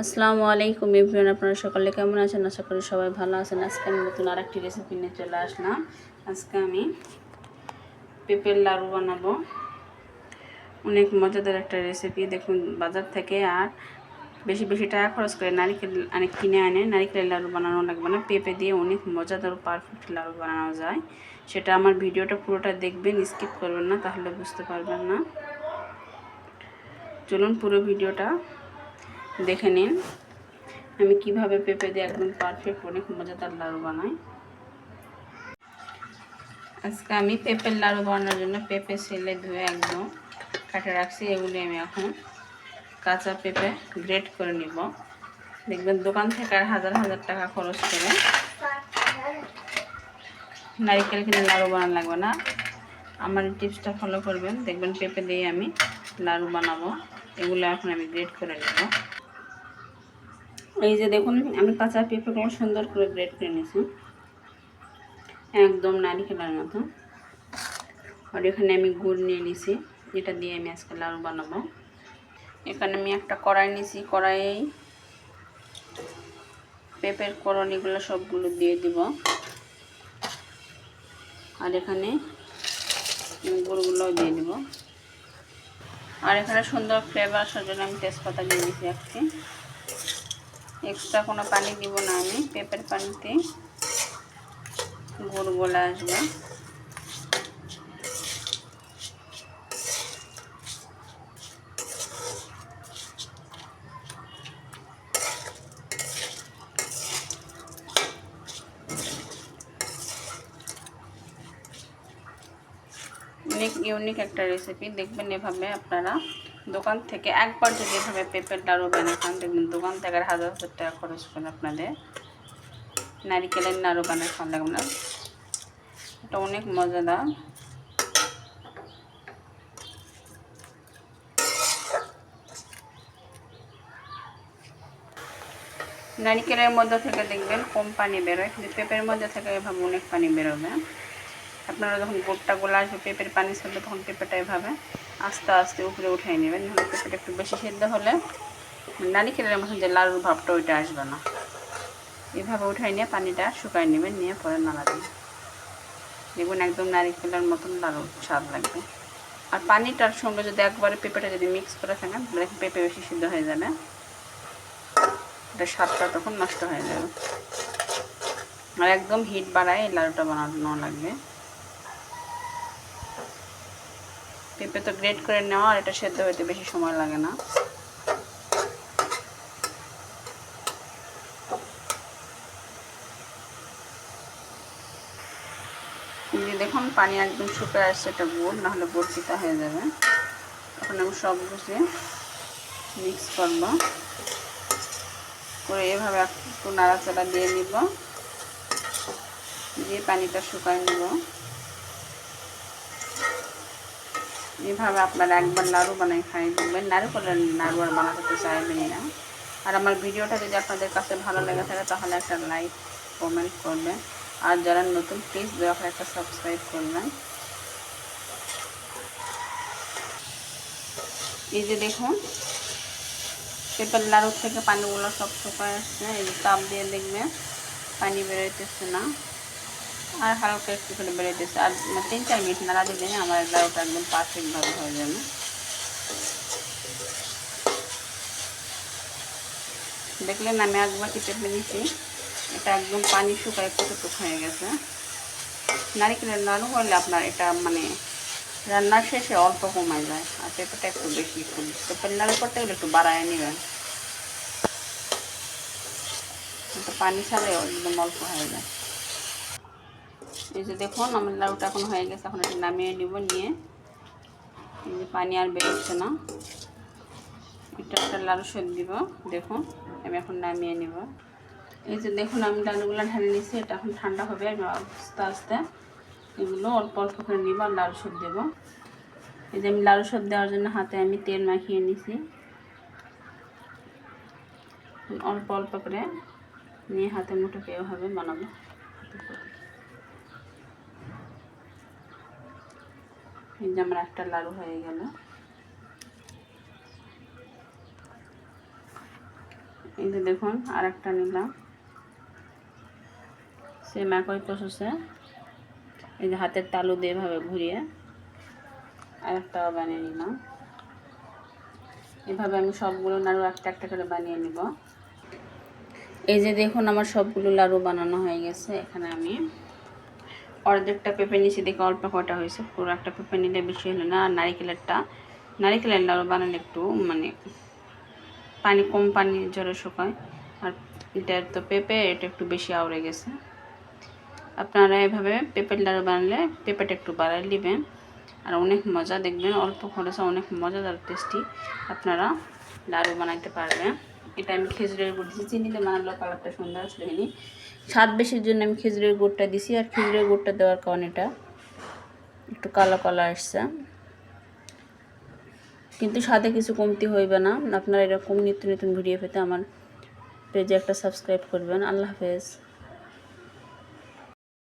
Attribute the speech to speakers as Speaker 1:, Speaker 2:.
Speaker 1: আসসালামু আলাইকুম এভরিওয়ান, আপনারা সকলে কেমন আছেন? আশা করি সবাই ভালো আছেন। আজকে আমি নতুন আরেকটি রেসিপি নিয়ে চলে আসলাম। আজকে আমি পেঁপের লাড়ু বানাবো। অনেক মজাদার একটা রেসিপি দেখুন, বাজার থেকে আর বেশি বেশি টাকা খরচ করে নারিকেল অনেক কিনে আনে। নারিকেলের লাড়ু বানানো লাগবে না। পেঁপে দিয়ে অনেক মজাদার পারফেক্ট লাড়ু বানানো যায়। সেটা আমার ভিডিওটা পুরোটা দেখবেন স্কিপ করবেন না, তাহলে বুঝতে পারবেন না। চলুন পুরো ভিডিওটা দেখে নিন। আমি কীভাবে পেঁপে দিয়ে একদম পারফেক্ট অনেক মজাদার লাড়ু বানাই। আজকে আমি পেঁপের লাড়ু বানানোর জন্য পেঁপে ছেলে ধুয়ে একদম কাটে রাখছি এগুলি আমি এখন কাঁচা পেঁপে গ্রেট করে নিব। দেখবেন দোকান থেকে আর হাজার হাজার টাকা খরচ করে। নারিকেল কিনে লাড়ু বানানো লাগবে না। আমার টিপসটা ফলো করবেন। দেখবেন পেঁপে দিয়ে আমি লাড়ু বানাবো। এগুলো এখন আমি গ্রেট করে নেব। এই যে দেখুন, আমি কাঁচা পেঁপেগুলো সুন্দর করে গ্রেট করে নিয়েছি। একদম নারিকেলের মতো। আর এখানে আমি গুড় নিয়ে নিয়েছি, যেটা দিয়ে আমি আজকে লাড়ু বানাবো। এখানে আমি একটা কড়াই নিয়েছি কড়াইয়ে পেঁপের করণিগুলো সবগুলো দিয়ে দিব। আর এখানে গুড়গুলোও দিয়ে দিব। আর এখানে সুন্দর ফ্লেভার আসার জন্য আমি তেজপাতা দিয়ে দিয়েছি একটি এক্সট্রা কোনো পানি দিব না আমি। পেঁপের পানিতে গুড় গলে আসবে। অনেক ইউনিক একটা রেসিপি দেখবেন এভাবে আপনারা দোকান থেকে একবার যদি এভাবে পেঁপের লাড়ু বানিয়ে খান, দেখবেন দোকান থেকে হাজার হাজার টাকা খরচ করে আপনাদের। নারিকেলের নাড়ু বানিয়ে খাওয়া লাগবে না। এটা অনেক মজাদার। নারিকেলের মধ্যে থেকে দেখবেন কম পানি বেরোয়, কিন্তু পেঁপের মধ্যে থেকে এভাবে অনেক পানি বেরোবে। আপনারা যখন গোটটা গোলা আসবে, পেঁপের পানি ছাড়বে তখন পেঁপেটা এভাবে আস্তে আস্তে উপরে উঠাই নেবেন। নাহলে পেঁপেটা একটু বেশি সেদ্ধ হলে নারিকেলের মতন যে লাড়ুর ভাবটা ওইটা আসবে না। এভাবে উঠাই নিয়ে পানিটা শুকাই নেবেন, নিয়ে পরে নাড়া দেবেন দেখবেন একদম নারিকেলের মতন লাড়ু স্বাদ লাগবে। আর পানিটার সঙ্গে যদি একবারে পেঁপেটা যদি মিক্স করে থাকেন দেখবেন পেঁপে বেশি সিদ্ধ হয়ে যাবে। এটা স্বাদটা তখন নষ্ট হয়ে যাবে। আর একদম হিট বাড়ায় এই লাড়ুটা বানানো লাগবে। পেঁপে তো গ্রেট করে নেওয়া, আর এটা সেদ্ধ হইতে বেশি সময় লাগে না। দেখুন, পানি একদম শুকিয়ে আসছে, এটা গুড় নাহলে গুড় পিতা হয়ে যাবে। তখন আমি সব গুছিয়ে মিক্স করব। করে এভাবে একটু নাড়াচাড়া দিয়ে নিব। দিয়ে পানিটা শুকায় নেব। এভাবে আপনারা একবার নাড়ু বানাই, খাই দেখবেন। নাড়ু করলে নাড়ু আর বানাতে চাইবেন না। আর আমার ভিডিওটা যদি আপনাদের কাছে ভালো লেগে থাকে, তাহলে একটা লাইক, কমেন্ট করবেন। আর যারা নতুন প্লিজ দয়া একটা সাবস্ক্রাইব করবেন। এই যে দেখুন, পেঁপের লাড়ু থেকে পানিগুলো সব শুকায় আসছে। এই যে তাপ দিয়ে দেখবেন, পানি বেরোইতেছে না। আর হালকা একটু করে বেরোইতেছে আর তিন চার মিনিট নাড়া দিলে আমার লাড়ুটা একদম পারফেক্টভাবে হয়ে যাবে। দেখলেন আমি এক বাটি পেঁপে নিচ্ছি এটা একদম পানি শুকায় কতটুক হয়ে গেছে। নারিকেলের নাড়ু হলে আপনার এটা মানে রান্নার শেষে অল্প কমায় যায়। আর পেঁপেটা একটু বেশি একটু পেঁপের নাড়ু করতে গেলে একটু বাড়ায় নেবেন। পানি ছাড়ে একদম অল্প হয়ে যায়। এই যে দেখুন, আমার লাড়ুটা এখন হয়ে গেছে, এখন এটা নামিয়ে নিব, নিয়ে। এই যে পানি আর বেরোচ্ছে না। এটা একটা লাড়ু সব দিব, দেখুন, আমি এখন নামিয়ে নিব। এই যে দেখুন, আমি লাড়ুগুলো ঢালে নিয়েছি, এটা এখন ঠান্ডা হবে, আমি আস্তে আস্তে এগুলো অল্প অল্প করে নিব আর লাড়ু সব দেবো। এই যে আমি লাড়ু সব দেওয়ার জন্য হাতে আমি তেল মাখিয়ে নিছি। অল্প অল্প করে নিয়ে হাতে মুঠো এভাবে বানাবো। এই যে আমার একটা লাড়ু হয়ে গেল। এই যে দেখুন আর একটা নিলাম। সেম একই প্রসেসে এই যে হাতের তালু দিয়ে এভাবে ঘুরিয়ে আর একটাও বানিয়ে নিলাম। এভাবে আমি সবগুলো নাড়ু একটা একটা করে বানিয়ে নিব। এই যে দেখুন, আমার সবগুলো লাড়ু বানানো হয়ে গেছে। এখানে আমি অর্ধেকটা পেঁপে নিচে দেখে অল্প কটা হয়েছে। পুরো একটা পেঁপে নিলে বেশি হলো না। আর নারিকেলেরটা, নারিকেলের লাড়ু বানালে একটু মানে পানি, কম পানি জলে শুকায়। আর এটা তো পেঁপে, এটা একটু বেশি আউড়ে গেছে। আপনারা এভাবে পেঁপের লাড়ু বানালে পেঁপেটা একটু বাড়াই নেবেন। আর অনেক মজা, দেখবেন অল্প খরচে অনেক মজাদার টেস্টি আপনারা লাড়ু বানাইতে পারবেন। এটা আমি খেজুরের গুড় দিয়েছি। চিনিতে বানালো কালারটা সুন্দর আসলে এখানে স্বাদ বেশির জন্য আমি খেজুরের গুড়টা দিছি আর খেজুরের গুড়টা দেওয়ার কারণে এটা একটু কালো কালো আসছে। কিন্তু স্বাদে কিছু কমতি হইবে না। আপনারা এরকম নিত্য নতুন ভিডিও পেতে আমার পেজে একটা সাবস্ক্রাইব করবেন। আল্লাহ হাফেজ।